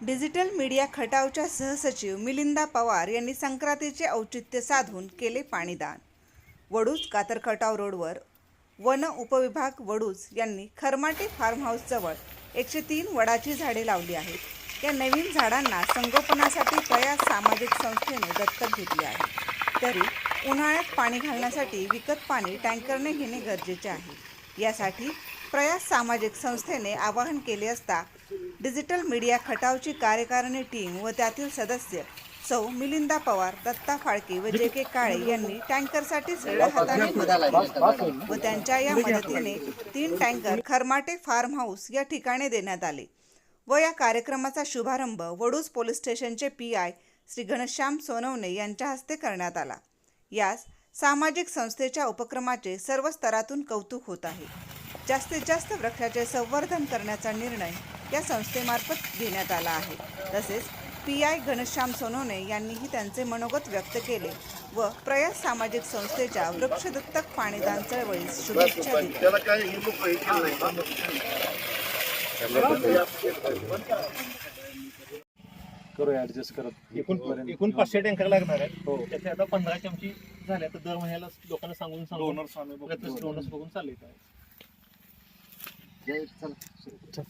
Digital media खटावच्या सहसचिव Melinda Pawar यांनी संक्रांतीचे औचित्य साधून केले पाणीदान. वडूज कातर खटाव रोडवर वन उपविभाग वडूज यांनी खरमाटे फार्म हाऊसजवळ एकशे तीन वडाची झाडे लावली आहेत. या नवीन झाडांना संगोपनासाठी प्रयास सामाजिक संस्थेने दत्तक घेतले आहे. तरी उन्हाळ्यात पाणी घालण्यासाठी विकत पाणी टँकरने घेणे गरजेचे आहे. यासाठी प्रयास सामाजिक संस्थेने आवाहन केले असता डिजिटल मीडिया खटावची कार्यकारिणी टीम व त्यातील सदस्य सौ मिलिंदा पवार दत्ता फाळके व जे के काळे यांनी टँकरसाठी सगळ्या हाताने मदत केली व त्यांच्या या मदतीने तीन टँकर खरमाटे फार्म हाऊस या ठिकाणी देण्यात आले. व या कार्यक्रमाचा शुभारंभ वडूज पोलीस स्टेशनचे पी आय श्री घनश्याम सोनवणे यांच्या हस्ते करण्यात आला. यास सामाजिक संस्थेच्या उपक्रमाचे सर्व स्तरातून कौतुक होत आहे. जास्तीत जास्त वृक्षाचे संवर्धन करण्याचा निर्णय या संस्थेमार्फत घेण्यात आला आहे. तसेच पी आय घनश्याम सोनवणे यांनीही त्यांचे मनोगत व्यक्त केले व प्रयास सामाजिक संस्थेच्या वृक्षदत्तक पाणीदान चळवळीस शुभेच्छा दिल्या. त्याला काय लोक केलं नाही. करूया ऍडजस्ट करत. एकूण एकूण पाचशे टँकर लागणार आहेत. हो. त्याचे आता पंधरा चमची झाल्या तर दर महिन्याला लोकांना सांगून सांगून डोनर्स बघून चालले जय- चला.